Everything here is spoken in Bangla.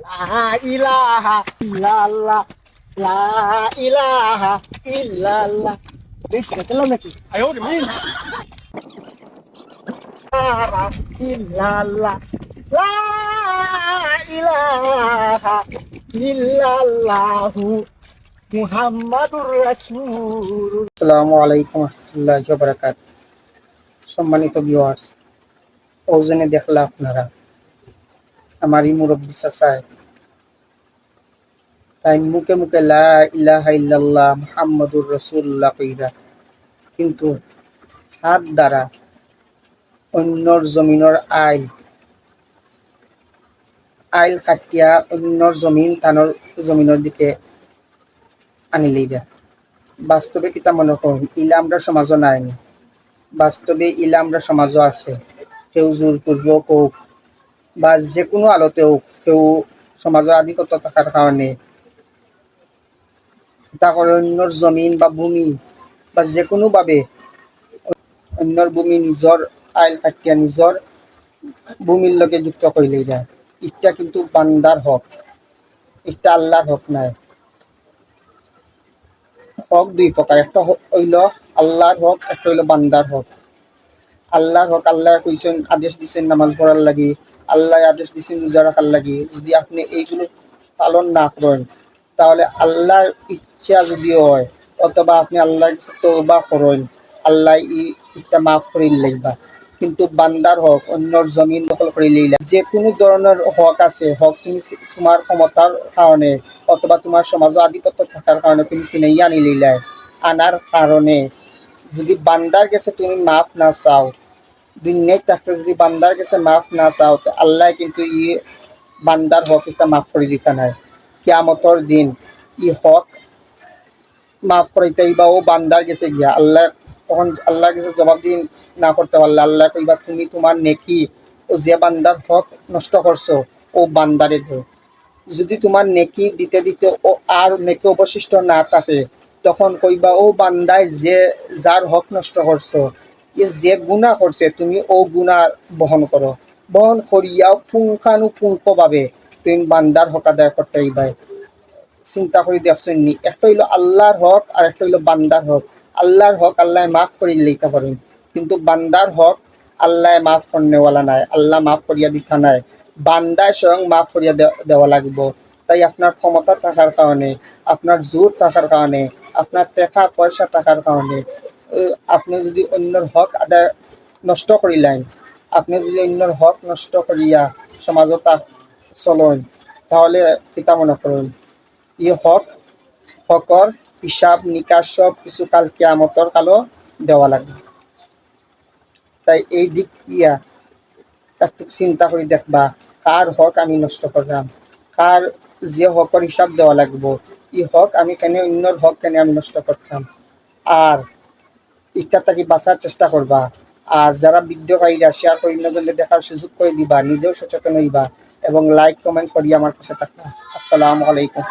লা ইলাহা ইল্লাল্লাহ লা ইলাহা ইল্লাল্লাহ বেশ কেটে নাকি আয় ওরে মিন ইলাহা ইল্লাল্লাহ লা ইলাহা ইল্লাল্লাহু মুহাম্মাদুর রাসূল আসসালামু আলাইকুম রহমতুল্লাহ বারাকাত সম্মানিত ভিউয়ার্স ওজনে দেখলা আপনারা আমার এই মুরব্বী চাচায় তাই মুখে মুখে লা ইলাহা ইল্লাল্লাহ মুহাম্মাদুর রাসূলুল্লাহ কইরা, কিন্তু হাত দ্বারা অন্যর জমিনের আইল আইল কাটিয়া অন্যর জমিন তানোর জমিনের দিকে আনিলেই দেয় বাস্তবে কিতা মনে করুন? ইলা আমরা সমাজও নাইনি বাস্তবে ইলা আমরা সমাজও আছে। কেউ জোরপূর্বক হোক বা যে কোনো আলোতে হোক কেউ সমাজৰ আধিপত্য থাকাৰ কাৰণে অন্যৰ জমিন বা ভূমি বা যে কোনোভাৱে অন্যৰ ভূমি নিজৰ আইল কাটিয়া নিজৰ ভূমিৰ লগে যুক্ত কৰিলে যায়। ইটা কিন্তু বান্দাৰ হক, ইটা আল্লাহর হক নাই। হক দুই প্রকার একটা হইল আল্লাহর হক, একটা হইল বান্দার হক। আল্লাহর হক, আল্লাহ কইছেন, আদেশ দিছেন নামাজ পড়ার লাগি। আল্লাহ আদেশ দিছেন রোজা রাখার লাগি। যদি আপনি এইগুলো পালন না করেন, তাহলে আল্লাহর ইচ্ছা যদি হয়, অথবা আপনি আল্লাহর তওবা করেন, আল্লাহ ই ইটা মাফ করে লাগবা কিন্তু বান্দার হক, অন্যর জমিন দখল করে লইলা। যে কোনো ধরনের হক আছে, হক তুমি তোমার ক্ষমতার কারণে, অথবা তোমার সমাজ আধিপত্য থাকার কারণে তুমি চিনাইয়া আনি লইলাই আনার কারণে, যদি বান্দার কাছে তুমি মাফ না চাও দুনিয়ায় থাকতে যদি বান্দার কাছে মাফ না চাও, তো আল্লাহ কিন্তু ই বান্দার হক এটা মাফ করে দিতে নাই। কিয়ামতর দিন ই হক মাফ করাইতেই বা ও বান্দার গেছে গিয়া আল্লাহ, তখন আল্লাহর কাছে জবাব দিন না করতে পারলে আল্লাহ কইবা, তুমি তোমার নেকি ও যে বান্দার হক নষ্ট করছ, ও বান্দারে দো। যদি তোমার নেকি দিতে দিতে ও আর নেকি অবশিষ্ট না থাকে, তখন কইবা, ও বান্দায় যে যার হক নষ্ট করছ যে গুণা করছে, তুমি ও গুণা বহন করো। বহন করিয়াও পুঙ্খানুপুঙ্খভাবে তুমি বান্দার হক আদায় করতে পাই চিন্তা করে দেখছেন নি, একটা হইল আল্লাহর হক আর একটা হইল বান্দার হক। আল্লাহর হক আল্লাহ মাফ করে লইতে পারেন কিন্তু বান্দার হক আল্লাহ মাফ করনেওয়ালা নাই, আল্লাহ মাফ করিয়া দিতা নাই। বান্দায় স্বয়ং মাফ করিয়া দেওয়া লাগব। তাই আপনার ক্ষমতা থাকার কারণে আপনার জোর থাকার কারণে আপনার টাকা পয়সা থাকার কারণে আপনি যদি অন্যর হক আদায় নষ্ট করিলেন আপনি যদি অন্যর হক নষ্ট করিয়া সমাজত চলেন, তাহলে কিতা মনে করুন ই হক, হকৰ হিচাপ নিকাশ সব কিছু কাল কেয়ামতৰ কালো দেওয়া লাগবে তাই এই দিক দিয়া একটু চিন্তা করে দেখবা কার হক আমি নষ্ট করলাম কার যে হকর হিসাব দেওয়া লাগবো, ই হক আমি কেন অন্যর হক কেন আমি নষ্ট করতাম আর ইটা থাকি বাঁচার চেষ্টা করবা। আর যারা পাইরা শেয়ার করি নজরে দেখার সুযোগ করে দিবা, নিজেও সচেতন হইবা এবং লাইক কমেন্ট করি আমার পাশে থাকবা। আসসালামু আলাইকুম।